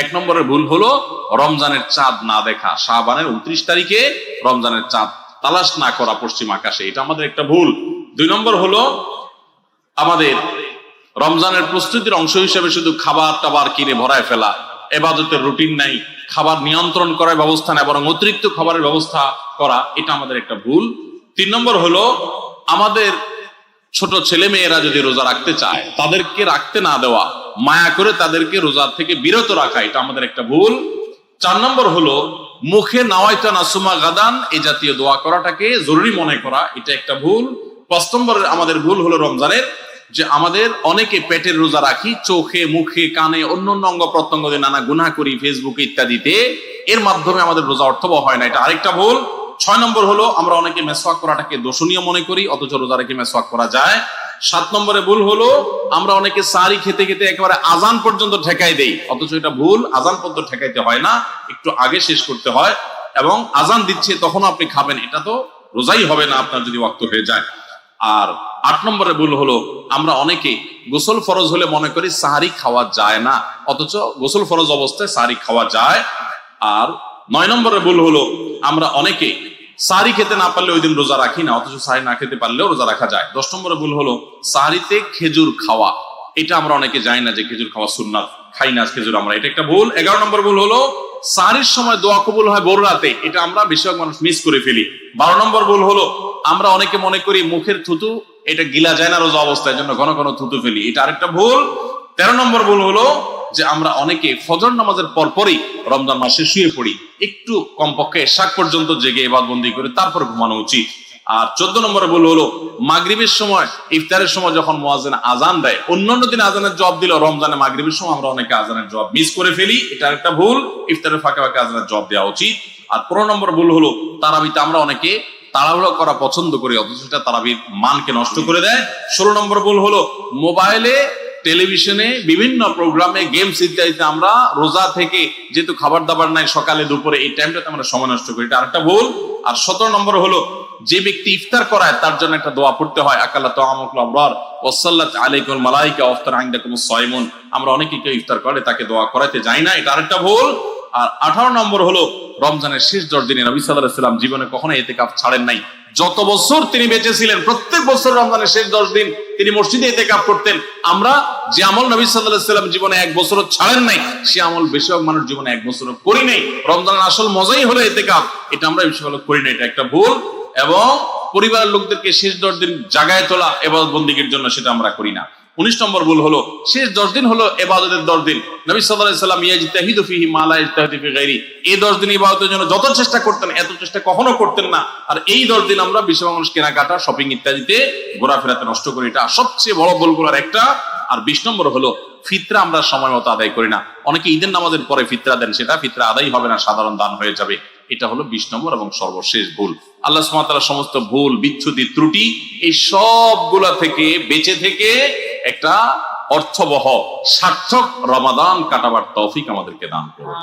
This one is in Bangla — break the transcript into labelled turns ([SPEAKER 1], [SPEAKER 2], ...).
[SPEAKER 1] এক নম্বরের ভুল হলো রমজানের চাঁদ না দেখা। শাহবানের উনত্রিশ তারিখে রমজানের চাঁদ তালাশ না করা পশ্চিম আকাশে, এটা আমাদের একটা ভুল। দুই নম্বর হলো আমাদের রমজানের প্রস্তুতির অংশ হিসেবে শুধু খাবার টাবার কিনে ভরায় ফেলা, এবাদতের রুটিন নাই, খাবার নিয়ন্ত্রণ করার ব্যবস্থা নেই, বরং অতিরিক্ত খাবারের ব্যবস্থা করা, এটা আমাদের একটা ভুল। তিন নম্বর হলো আমাদের ছোট ছেলে মেয়েরা যদি রোজা রাখতে চায়, তাদেরকে রাখতে না দেওয়া মায়া করে তাদেরকে রোজা থেকে বিরত রাখা, এটা আমাদের একটা ভুল। চার নম্বর হলো, মুখে নাওয়াইতা নাসুমা গাদান এই জাতীয় দোয়া করাটাকে জরুরি মনে করা, এটা একটা ভুল। পাঁচ নম্বরের আমাদের ভুল হলো রমজানের, যে আমাদের অনেকে পেটের রোজা রাখি, চোখে, মুখে, কানে, অন্য অন্য অঙ্গ প্রত্যঙ্গ দিয়ে নানা গুনাহ করি ফেসবুকে ইত্যাদিতে। এর মাধ্যমে আমাদের রোজা অর্থবহ হয় না, এটা আরেকটা ভুল। ছয় নম্বর হলো, আমরা অনেকে মেসওয়াক করাটাকে দোষণীয় মনে করি, অথচ রোজা রেখে মেসওয়াক করা যায়। সাত নম্বরে ভুল হলো, আমরা অনেকে সারি খেতে খেতে একেবারে আজান পর্যন্ত ঠেকাই দেই। অথচ এটা ভুল, আজান পর্যন্ত ঠেকাইতে হয় না, একটু আগে শেষ করতে হয় এবং আজান দিচ্ছে তখন আপনি খাবেন। এটা তো রোজাই হবে না আপনার যদি ওয়াক্ত হয়ে যায়। আর আট নম্বরে ভুল হলো, আমরা অনেকে গোসল ফরজ হলে মনে করি সাহারি খাওয়া যায় না, অথচ গোসল ফরজ অবস্থায় সাহারি খাওয়া যায়। আর নয় নম্বরে ভুল হলো, আমরা অনেকে সাহারি খেতে না পারলে ওই দিন রোজা রাখি না, অথচ সাহারি না খেতে পারলেও রোজা রাখা যায়। দশ নম্বরে ভুল হলো সাহারিতে খেজুর খাওয়া। এটা আমরা অনেকে জানি না যে খেজুর খাওয়া সুন্নাত, খাই না খেজুর আমরা। এটা একটা ভুল। এগারো নম্বর ভুল হলো সাহারির সময় দোয়া কবুল হয় বড় রাতে। এটা আমরা বেশিরভাগ মানুষ মিস করে ফেলি। বারো নম্বর ভুল হলো, আমরা অনেকে মনে করি মুখের থুতু, এটা গিলা যায় না রোজা অবস্থায় জন্য ঘন ঘন থুতু ফেলি। এটা আরেকটা ভুল। তেরো নম্বর ভুল হলো যে আমরা অনেকে ফজর নামাজের পর পরই রমজান মাসে শুয়ে পড়ি। একটু কমপক্ষে শাক পর্যন্ত জেগে এবার বন্দি করে তারপর ঘুমানো উচিত। আর চোদ্দ নম্বরে ভুল হলো, মাগরিবের সময়, ইফতারের সময় যখন মোয়াজেন আজান দেয়, অন্যান্য দিন আজানের জবাব দিল রমজানে মাগরিবের সময় আমরা অনেকে আজানের জবাব মিস করে ফেলি। এটা একটা ভুল, ইফতারের ফাঁকে ফাঁকে আজানের জবাব দেওয়া উচিত। আর পনেরো নম্বর ভুল হলো, তারাবিতে আমরা অনেকে তাড়াহুড়ো করা পছন্দ করি, অথচ সেটা তারাবির মানকে নষ্ট করে দেয়। ষোলো নম্বর ভুল হলো, মোবাইলে টেলিভিশনে বিভিন্ন প্রোগ্রামে গেমস ইত্যাদিতে আমরা রোজা থেকে যেহেতু খাবার দাবার নাই, সকালে, দুপুরে, এই টাইমটাতে আমরা সময় নষ্ট করি। এটা আরেকটা ভুল। আর সতেরো নম্বর হলো, যে ব্যক্তি ইফতার করায়, তার জন্য একটা দোয়া পড়তে হয়। আকাল্লা তো আমকুল আবরার ওসাল্লাত আলাইকুল মালাইকা অফতার আইন্দাকুম সয়মুন আমরা অনেকে কেউ ইফতার করে, তাকে দোয়া করাইতে যাই না। এটা আরেকটা ভুল। আর আঠারো নম্বর হলো রমজানের শেষ দশ দিনে নবী সাল্লাহ সাল্লাম জীবনে কখনো এতে কাপ ছাড়েন নাই। যত বছর তিনি বেঁচে ছিলেন প্রত্যেক বছর রমজানের শেষ দশ দিন তিনি মসজিদে এতে কাপ করতেন। আমরা যে আমল নবী সাল্লাহ সাল্লাম জীবনে এক বছর ছাড়েন নাই, সে আমল বেশিরভাগ মানুষ জীবনে এক বছর করি নাই। রমজানের আসল মজাই হলো এতে কাপ এটা আমরা বেশিরভাগ করি না এটা একটা ভুল। এবং পরিবারের লোকদেরকে শেষ দশ দিন জাগায় তোলা এবার বন্দিগির জন্য সেটা আমরা করি না। উনিশ নম্বর ভুল হলো, শেষ দশ দিন হলো এবাদতের দশ দিন। নবী সাল্লাম ফিহি মালা ইজতাহিদু ফি এই দশ দিন ইবাদতের জন্য যত চেষ্টা করতেন, এত চেষ্টা কখনো করতেন না। আর এই দশ দিন আমরা বিশ্ব মানুষ কেনাকাটা শপিং ইত্যাদিতে ঘোরাফেরাতে নষ্ট করি। এটা সবচেয়ে বড় ভুলগুলোর একটা। আর বিশ নম্বর হলো, ফিতরা আমরা সময় মতো আদায় করি না। অনেকে ঈদের নামাজের পরে ফিতরা দেন, সেটা ফিতরা আদায় হবে না, সাধারণ দান হয়ে যাবে। এটা হলো বিশ নম্বর এবং সর্বশেষ ভুল। আল্লাহ সুমাতার সমস্ত ভুল বিচ্ছুতি ত্রুটি, এই সবগুলা থেকে, বেঁচে থেকে একটা অর্থবহ সার্থক রমাদান কাটাবার তৌফিক আমাদেরকে দান করুন।